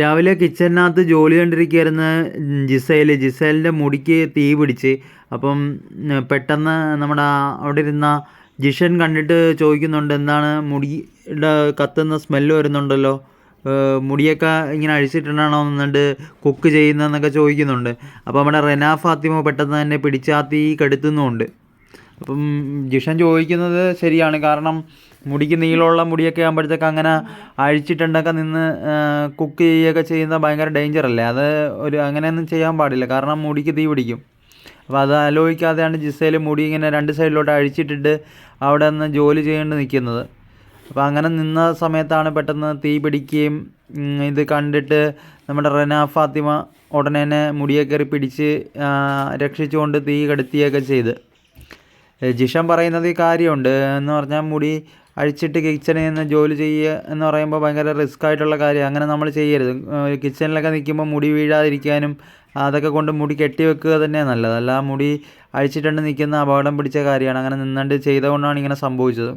രാവിലെ കിച്ചണിനകത്ത് ജോലി കണ്ടിരിക്കുകയായിരുന്ന ജിസേൽ ജിസേലിന്റെ മുടിക്ക് തീ പിടിച്ച്. അപ്പം പെട്ടെന്ന് നമ്മുടെ അവിടെ ഇരുന്ന ജിഷൻ കണ്ടിട്ട് ചോദിക്കുന്നുണ്ട് എന്താണ് മുടിയുടെ കത്തുന്ന സ്മെല്ല് വരുന്നുണ്ടല്ലോ? മുടിയൊക്കെ ഇങ്ങനെ അഴിച്ചിട്ടുണ്ടാണോ എന്നിട്ട് കുക്ക് ചെയ്യുന്നതെന്നൊക്കെ ചോദിക്കുന്നുണ്ട്. അപ്പോൾ നമ്മുടെ റെന ഫാത്തിമ പെട്ടെന്ന് തന്നെ പിടിച്ചാത്തി കെടുത്തുന്നുമുണ്ട്. അപ്പം ജിഷൻ ചോദിക്കുന്നത് ശരിയാണ്. കാരണം മുടിക്ക് നീളമുള്ള മുടിയൊക്കെ ആകുമ്പോഴത്തേക്ക് അങ്ങനെ അഴിച്ചിട്ടുണ്ടൊക്കെ നിന്ന് കുക്ക് ചെയ്യുകയൊക്കെ ചെയ്യുന്ന ഭയങ്കര ഡേഞ്ചർ അല്ലേ? അത് ഒരു അങ്ങനെയൊന്നും ചെയ്യാൻ പാടില്ല. കാരണം മുടിക്ക് തീ പിടിക്കും. അപ്പോൾ അത് ആലോചിക്കാതെയാണ് ജിസയിൽ മുടി ഇങ്ങനെ രണ്ട് സൈഡിലോട്ട് അഴിച്ചിട്ടിട്ട് അവിടെ നിന്ന് ജോലി ചെയ്യേണ്ടി നിൽക്കുന്നത്. അപ്പോൾ അങ്ങനെ നിന്ന സമയത്താണ് പെട്ടെന്ന് തീ പിടിക്കുകയും ഇത് കണ്ടിട്ട് നമ്മുടെ റെന ഫാത്തിമ ഉടനെ തന്നെ മുടിയെ കയറി പിടിച്ച് രക്ഷിച്ചുകൊണ്ട് തീ കെടുത്തിയൊക്കെ ചെയ്ത്. ജിഷം ജിഷൻ പറയുന്നത് ഈ കാര്യമുണ്ട്. എന്ന് പറഞ്ഞാൽ മുടി അഴിച്ചിട്ട് കിച്ചണിൽ നിന്ന് ജോലി ചെയ്യുക എന്ന് പറയുമ്പോൾ ഭയങ്കര റിസ്ക് ആയിട്ടുള്ള കാര്യമാണ് അങ്ങനെ നമ്മൾ ചെയ്യരുത്. കിച്ചണിലൊക്കെ നിൽക്കുമ്പോൾ മുടി വീഴാതിരിക്കാനും അതൊക്കെ കൊണ്ട് മുടി കെട്ടി വെക്കുക തന്നെ നല്ലത്. അല്ല മുടി അഴിച്ചിട്ടുണ്ട് നിൽക്കുന്ന അപകടം പിടിച്ച കാര്യമാണ്. അങ്ങനെ നിന്നുകൊണ്ട് ചെയ്തുകൊണ്ടാണ് ഇങ്ങനെ സംഭവിച്ചത്.